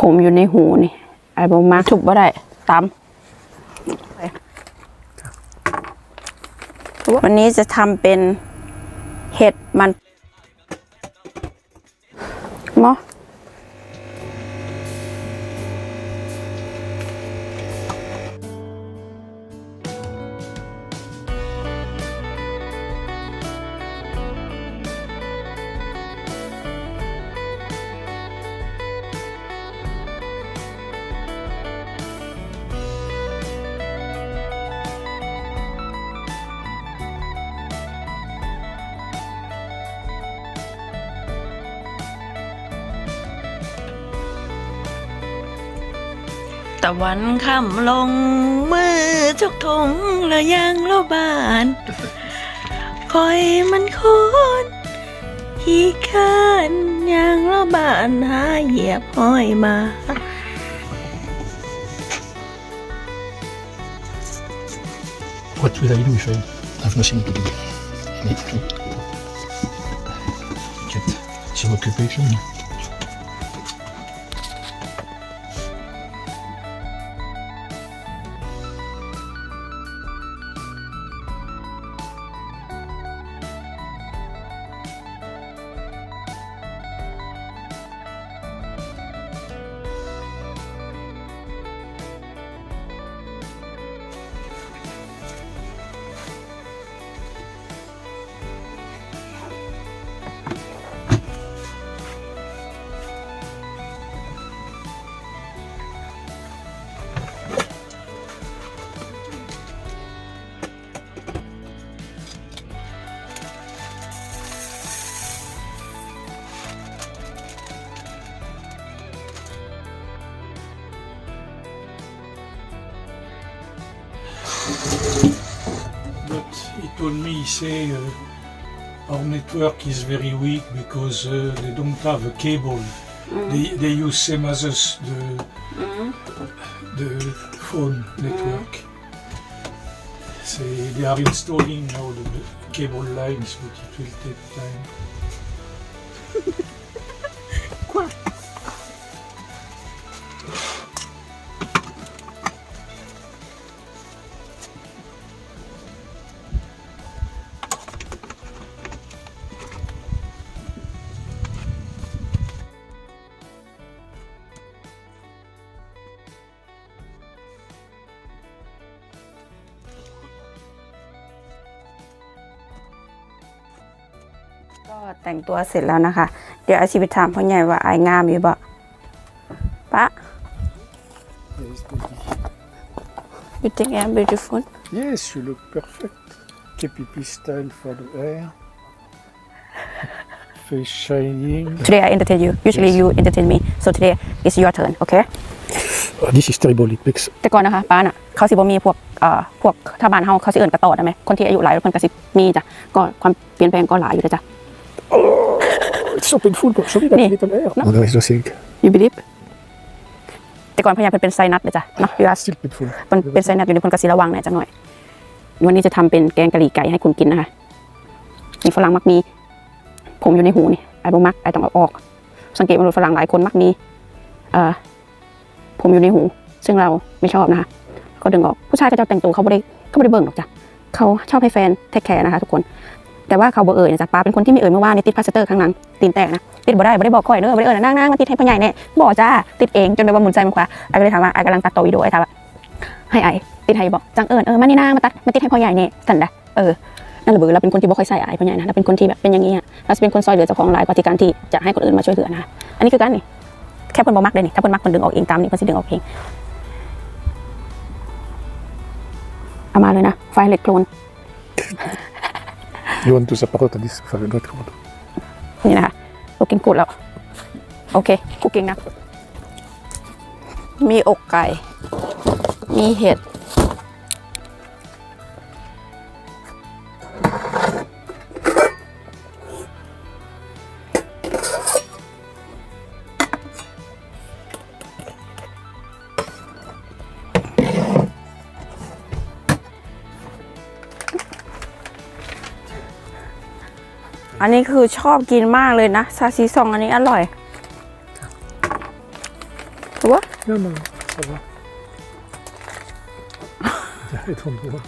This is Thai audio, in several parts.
ผมอยู่ในหูนี่ไอ้บอมาทุบบ่ได้ตำวันนี้จะทำเป็นเห็ดมันมอตะะวันค่ำลงมือจุกทงละยางละบานคอยมันคนขี้ข้นยางละบานหาเหยียบห้อยมาวัดทุเรศอีกทีหนึ่งถ้า，那份心不对，没对，这怎么可悲伤呢？He told me, he say, uh, our network is very weak because uh, they don't have a cable. They, they use same as us, the, the phone network. Say they are installing now the cable lines, but it will take time. ก็แต่งตัวเสร็จแล้วนะคะ เดี๋ยวอาชีพถามพ่อใหญ่ว่าอายงามอยู่บ่ปะ Yes, baby. you think I'm beautiful yes, you look perfect. KPP style for the hair. Face shining. today I entertain you usually you entertain me so today is your turn okay Oh, this is terrible. It makes แต่ก่อนนะคะป้าน่ะเขาสิบ่มีพวกเอ่อพวกถ้าบ้านเฮาเขาสิเอิ้นกระตอดได้ไหมคนที่อายุหลายเพิ่นก็สิมีจ้ะก็ความเปลี่ยนแปลงก็หลายอยู่นะจ้ะ it's so painful. Sorry, that Nee. little hair. No. No, there is nothing. you believe แต่ก่อนพยายามเป็นไซนัสเลยจ้ะเนาะ you are Still painful. มันเป็นไซนัสอยู่ในคนกระสีระวังหน่อยจังหน่อยวันนี้จะทำเป็นแกงกะหรี่ไก่ให้คุณกินนะคะมีฝรั่งมักมี ผมอยู่ในหูนี่ไอ้บ่มักไอ้ต้องเอาออก สังเกตว่าฝรั่งหลายคนมักมีเอ่อผมอยู่ในหู ซึ่งเราไม่ชอบนะคะก็ดึงออกผู้ชายก็จะแต่งตัวเขาไม่ได้เขาไม่ได้เบิ่งหรอกจ้ะเขาชอบให้แฟนเทคแคร์นะคะทุกคน แต่ว่าเขาบ่เอ่ยนะจ๊ะป้าเป็นคนที่ไม่เอ่ยเมื่อวานนี่ติดพลาสเตอร์ข้างหลังตีนแตกนะติดบ่ได้บ่ได้บอกข่อยเด้อบ่ได้เอ่ยนะนั่งนั่งมาติดให้พ่อใหญ่แน่บอกจ้าติดเองจนไปว่าหมุนใจมันขวาไอ้ก็เลยถามว่าไอ้กำลังตัดต่อวิดีโอไอ้ถามว่าให้ไอ้ติดให้บอกจังเอิญเออมานี่นามาตัดมาติดให้พ่อใหญ่เนี่ยสันดะเออนั่นแหละเบือเราเป็นคนที่บ่ค่อยใส่อายพ่อใหญ่นะเราเป็นคนที่แบบเป็นอย่างนี้อะเราจะเป็นคนซอยเหลือเจ้าของหลายกว่าที่การที่จะให้คนอื่นมาช่วยเหลือนะอันนี้คือการนี่แค่เพิ่นบ่มักเลยนี่ถ้าเพิ่นมักเพิ่นดึงออกเองตามนี่เพิ่นสิดึงออกเองเอามาเลยนะไฟเล็กโคลน You want to separate this for the not good. นี่นะคะคุกกิ้งกูดแล้ว โอเคคุกกิ้งนะ มีอกไก่ มีเห็ด อันนี้คือชอบกินมากเลยนะซาซิซองอันนี้อร่อยชัว Non, non, ça va. I don't want.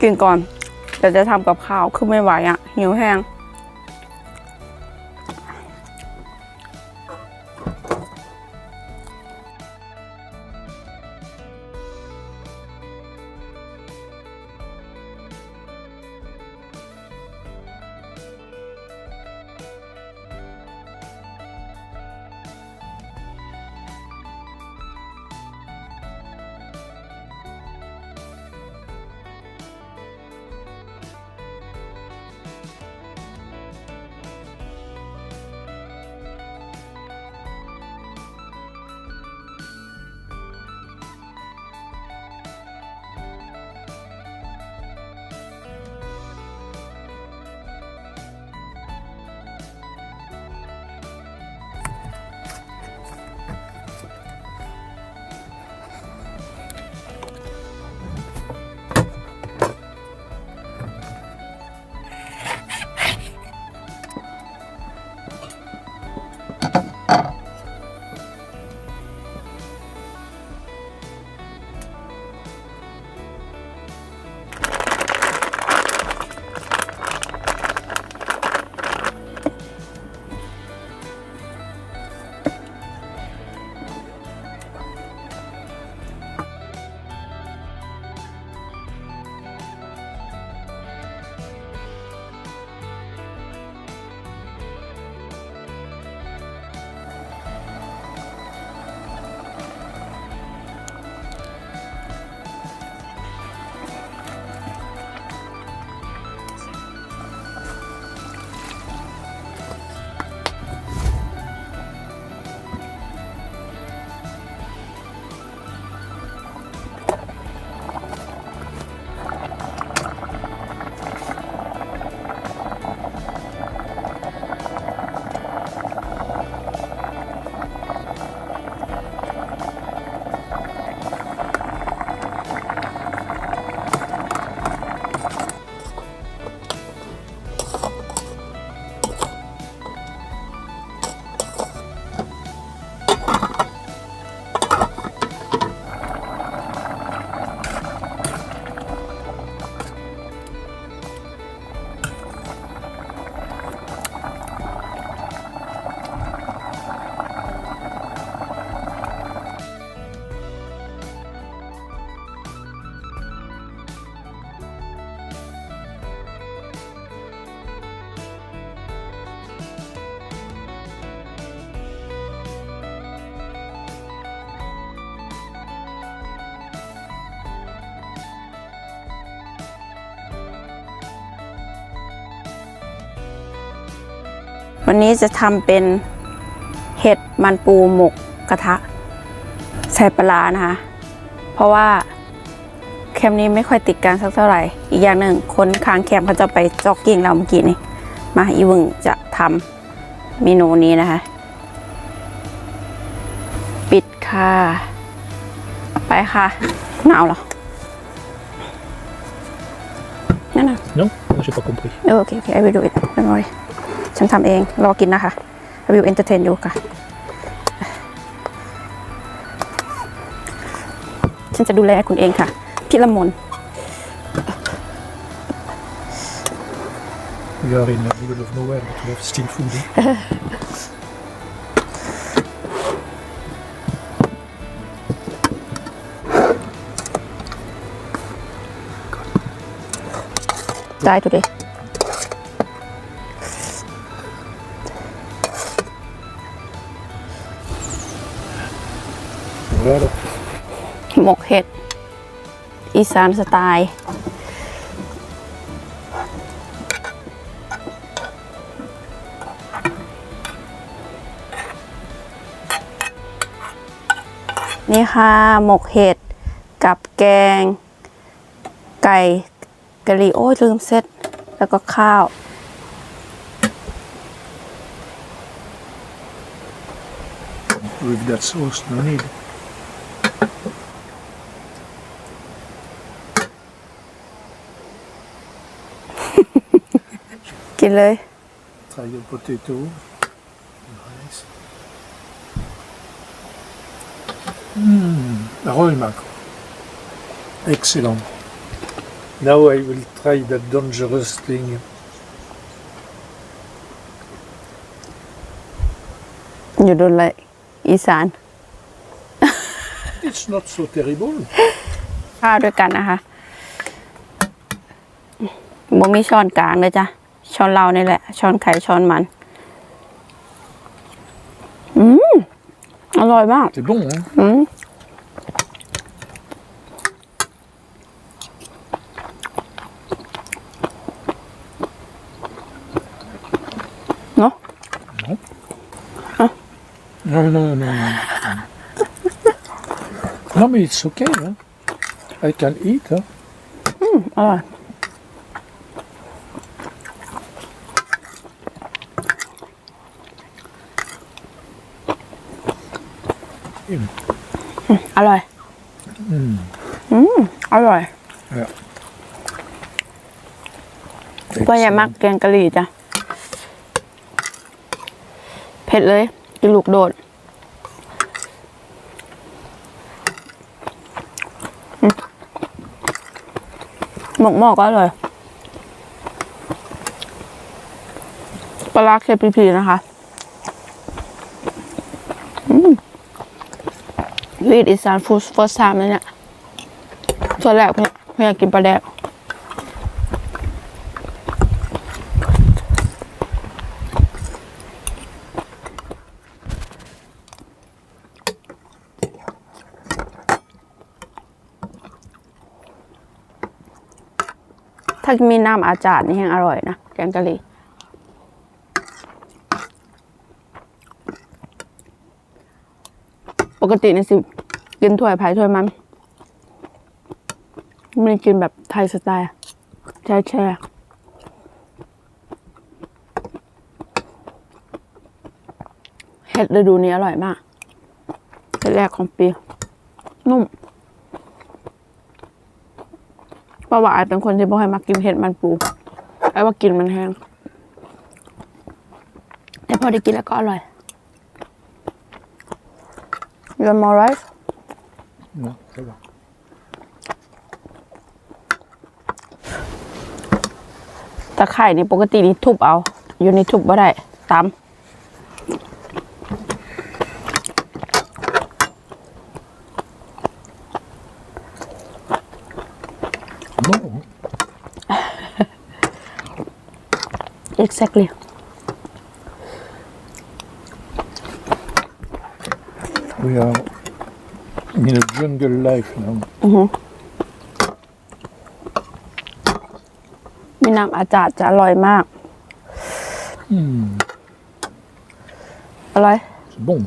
กินก่อนเดี๋ยวจะทำกับข้าวคือไม่ไหวอะหิวแห้ง วันนี้จะทำเป็นเห็ดมันปูหมกกระทะ ใส่ปลาร้านะคะ เพราะว่าแคมป์นี้ไม่ค่อยติดกันสักเท่าไหร่ อีกอย่างหนึ่งคนค้างแคมป์เขาจะไปจ็อกกิ้งเราเมื่อกี้นี่ มาอีวึงจะทำเมนูนี้นะคะ ปิดค่ะ ไปค่ะ หนาวเหรอนั่นน่ะ Non J'ai pas compris. เออโอเคโอเค I will do it don't worry ฉันทำเอง รอกินนะคะ I will entertain you ค่ะ ฉันจะดูแลคุณเองค่ะ พี่ละมน We are in the middle of nowhere, but we have still food. eh? ได้ today Voilà. หมกเห็ด อีสานสไตล์นี่ค่ะ หมกเห็ด กับแกง ไก่กะหรี่โอ้ยลืมเซตแล้วก็ข้าว With that sauce, no need. กินเลย Try your potato. Nice. Aroimak. Excellent. Now I will try that dangerous thing. อยู่โดนเลยอีสาน It's not so terrible. ข้าวด้วยกันนะคะบ่มีช้อนกลางเลยจ้ะ ช้อนเรานี่แหละ ช้อนไข่ช้อนมัน อืม อร่อยมาก C'est bon, hein อืมเนาะ Non, non, non, non. non, mais it's okay, hein I can eat, hein อร่อย อืมอร่อย อืม อืม อร่อยว่าใหญ่มากแกงกะหรี่จ้ะ เผ็ดเลยกินลูกโดดอืมหมกหมอกก็อร่อย ปลาร้าเคพีพีนะคะ อืม วีดอีสานฟู้ด first time เลยเนี่ยส่วนแรกเพื่อนเพื่อนอยากกินปลาแดกถ้ามีน้ำอาจารย์นี่ยังอร่อยนะแกงกะหรี่ ปกตินี่สิ กินถ้วยไผ่ถ้วยมันไม่กินแบบไทยสไตล์แช่แช่เห็ดฤดูนี้อร่อยมากเห็ดแรกของปี นุ่มเพราะว่าไอายเป็นคนที่บ่ให้มักกินเห็ดมันปูไอ้ว่ากินมันแห้งแต่พอได้กินแล้วก็อร่อย You want more rice? Non, ça va. ตะไคร่นี่ปกตินี่ทุบเอา อยู่ในทุบบ่ได้ตำ Non, exactly we are in a jungle life now. มีน้ำอาจารย์จะอร่อยมาก Hmm, อร่อย c'est bon.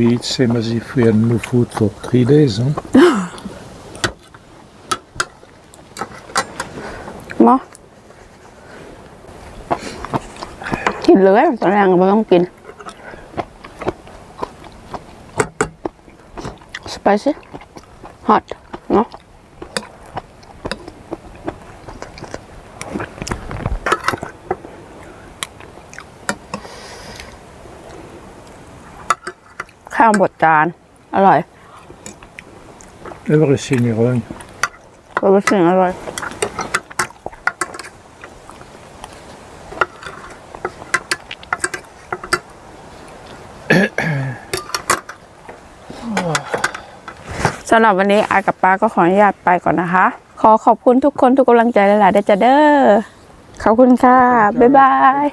Weet same as if we had no food for three days, huh? เนาะกินเลยตอนแรกก็ไม่ต้องกิน spicy hot เนาะข้าวบดจาน อร่อย Everything wrong. เป็นสิ่งอร่อยสำหรับวันนี้อายกับป้าก็ขออนุญาตไปก่อนนะคะ ขอขอบคุณทุกคนทุกกำลังใจหลายๆเด้อจ้ะเด้อขอบคุณค่ะ บ๊ายบาย